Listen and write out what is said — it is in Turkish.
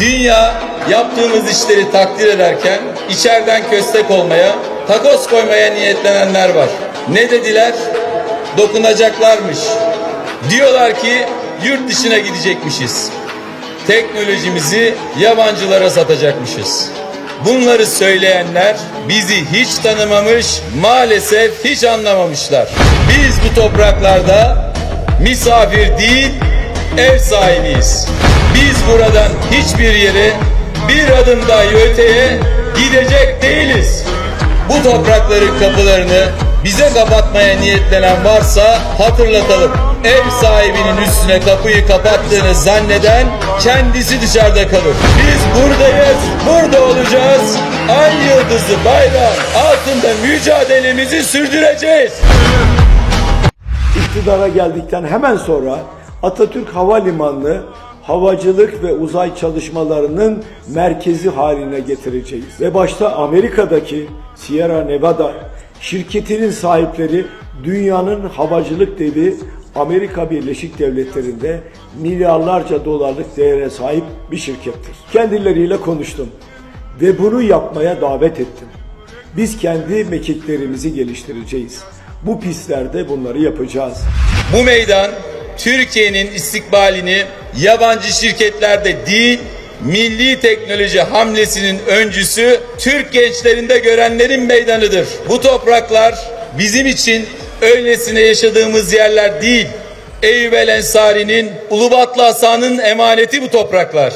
Dünya yaptığımız işleri takdir ederken içeriden köstek olmaya, takos koymaya niyetlenenler var. Ne dediler? Dokunacaklarmış. Diyorlar ki yurt dışına gidecekmişiz. Teknolojimizi yabancılara satacakmışız. Bunları söyleyenler bizi hiç tanımamış, maalesef hiç anlamamışlar. Biz bu topraklarda misafir değil, ev sahibiyiz. Biz buradan hiçbir yere bir adım dahi öteye gidecek değiliz. Bu toprakların kapılarını bize kapatmaya niyetlenen varsa hatırlatalım. Ev sahibinin üstüne kapıyı kapattığını zanneden kendisi dışarıda kalır. Biz buradayız, burada olacağız. Ay yıldızı bayrağı altında mücadelemizi sürdüreceğiz. İktidara geldikten hemen sonra Atatürk Havalimanı'nı havacılık ve uzay çalışmalarının merkezi haline getireceğiz. Ve başta Amerika'daki Sierra Nevada şirketinin sahipleri dünyanın havacılık devi Amerika Birleşik Devletleri'nde milyarlarca dolarlık değere sahip bir şirkettir. Kendileriyle konuştum ve bunu yapmaya davet ettim. Biz kendi mekiklerimizi geliştireceğiz. Bu pistlerde bunları yapacağız. Bu meydan Türkiye'nin istikbalini yabancı şirketlerde değil, milli teknoloji hamlesinin öncüsü Türk gençlerinde görenlerin meydanıdır. Bu topraklar bizim için öylesine yaşadığımız yerler değil. Eyüp El Ensari'nin, Ulubatlı Hasan'ın emaneti bu topraklar.